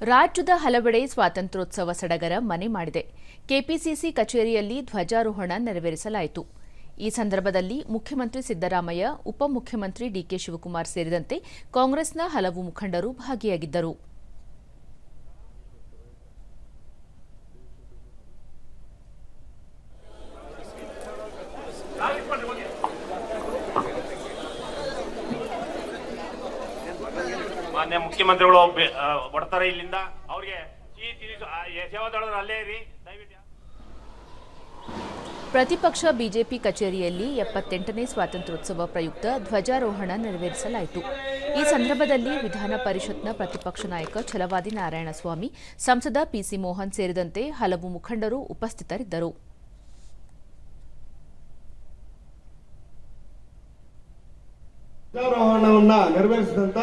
ರಾಜ್ಯದ ಹಲವೆಡೆ ಸ್ವಾತಂತ್ರ್ಯೋತ್ಸವ ಸಡಗರ ಮನೆ ಮಾಡಿದೆ. ಕೆಪಿಸಿಸಿ ಕಚೇರಿಯಲ್ಲಿ ಧ್ವಜಾರೋಹಣ ನೆರವೇರಿಸಲಾಯಿತು. ಈ ಸಂದರ್ಭದಲ್ಲಿ ಮುಖ್ಯಮಂತ್ರಿ ಸಿದ್ದರಾಮಯ್ಯ, ಉಪಮುಖ್ಯಮಂತ್ರಿ ಡಿಕೆ ಶಿವಕುಮಾರ್ ಸೇರಿದಂತೆ ಕಾಂಗ್ರೆಸ್ನ ಹಲವು ಮುಖಂಡರು ಭಾಗಿಯಾಗಿದ್ದರು. ಮಾನ್ಯ ಮುಖ್ಯಮಂತ್ರಿಗಳು ಬರ್ತಾರೆ ಇಲ್ಲಿಂದ. ಅವ್ರಿಗೆ ಸೇವಾದಳರು ಅಲ್ಲೇ ಇರಿ. ದಯವಿಟ್ಟು ಪ್ರತಿಪಕ್ಷ ಬಿಜೆಪಿ ಕಚೇರಿಯಲ್ಲಿ ಎಪ್ಪತ್ತೆಂಟನೇ ಸ್ವಾತಂತ್ರ್ಯೋತ್ಸವ ಪ್ರಯುಕ್ತ ಧ್ವಜಾರೋಹಣ ನೆರವೇರಿಸಲಾಯಿತು. ಈ ಸಂದರ್ಭದಲ್ಲಿ ವಿಧಾನ ಪರಿಷತ್ನ ಪ್ರತಿಪಕ್ಷ ನಾಯಕ ಛಲವಾದಿ ನಾರಾಯಣಸ್ವಾಮಿ ಸಂಸದ ಪಿಸಿ ಮೋಹನ್ ಸೇರಿದಂತೆ ಹಲವು ಮುಖಂಡರು ಉಪಸ್ಥಿತರಿದ್ದರು. ಧ್ವಜಾರೋಹಣವನ್ನು ನೆರವೇರಿಸಿದಂತ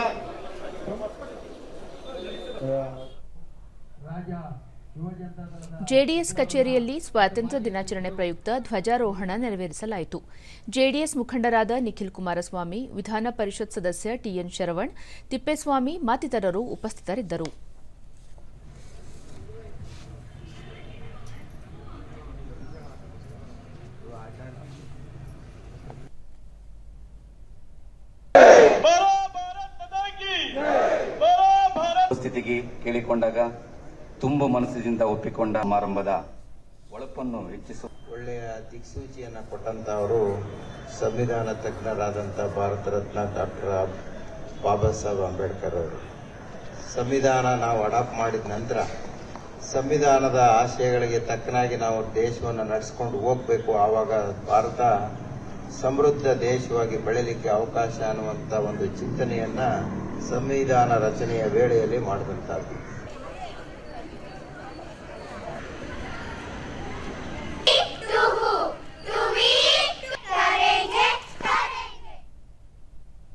ಜೆಡಿಎಸ್ ಕಚೇರಿಯಲ್ಲಿ ಸ್ವಾತಂತ್ರ್ಯ ದಿನಾಚರಣೆ ಪ್ರಯುಕ್ತ ಧ್ವಜಾರೋಹಣ ನೆರವೇರಿಸಲಾಯಿತು. ಜೆಡಿಎಸ್ ಮುಖಂಡರಾದ ನಿಖಿಲ್ ಕುಮಾರಸ್ವಾಮಿ, ವಿಧಾನ ಪರಿಷತ್ ಸದಸ್ಯ ಟಿಎನ್ ಶರವಣ್, ತಿಪ್ಪೇಸ್ವಾಮಿ ಮತ್ತಿತರರು ಉಪಸ್ಥಿತರಿದ್ದರು. ಸ್ಥಿತಿಗೆ ಕೇಳಿಕೊಂಡಾಗ ತುಂಬ ಮನಸ್ಸಿನಿಂದ ಒಪ್ಪಿಕೊಂಡ ಸಮಾರಂಭದ ಒಳಪನ್ನು ಹೆಚ್ಚಿಸುವ ಒಳ್ಳೆಯ ದಿಕ್ಸೂಚಿಯನ್ನು ಕೊಟ್ಟಂತವರು ಸಂವಿಧಾನ ತಜ್ಞರಾದಂಥ ಭಾರತ ರತ್ನ ಡಾಕ್ಟರ್ ಬಾಬಾ ಸಾಹೇಬ್ ಅಂಬೇಡ್ಕರ್ ಅವರು. ಸಂವಿಧಾನ ನಾವು ಅಡಾಪ್ಟ್ ಮಾಡಿದ ನಂತರ ಸಂವಿಧಾನದ ಆಶಯಗಳಿಗೆ ತಕ್ಕನಾಗಿ ನಾವು ದೇಶವನ್ನು ನಡೆಸ್ಕೊಂಡು ಹೋಗಬೇಕು. ಆವಾಗ ಭಾರತ ಸಮೃದ್ಧ ದೇಶವಾಗಿ ಬೆಳೆಯಲಿಕ್ಕೆ ಅವಕಾಶ ಅನ್ನುವಂಥ ಒಂದು ಚಿಂತನೆಯನ್ನ ಸಂವಿಧಾನ ರಚನೆಯ ವೇಳೆಯಲ್ಲಿ ಮಾಡಿದಂಥದ್ದು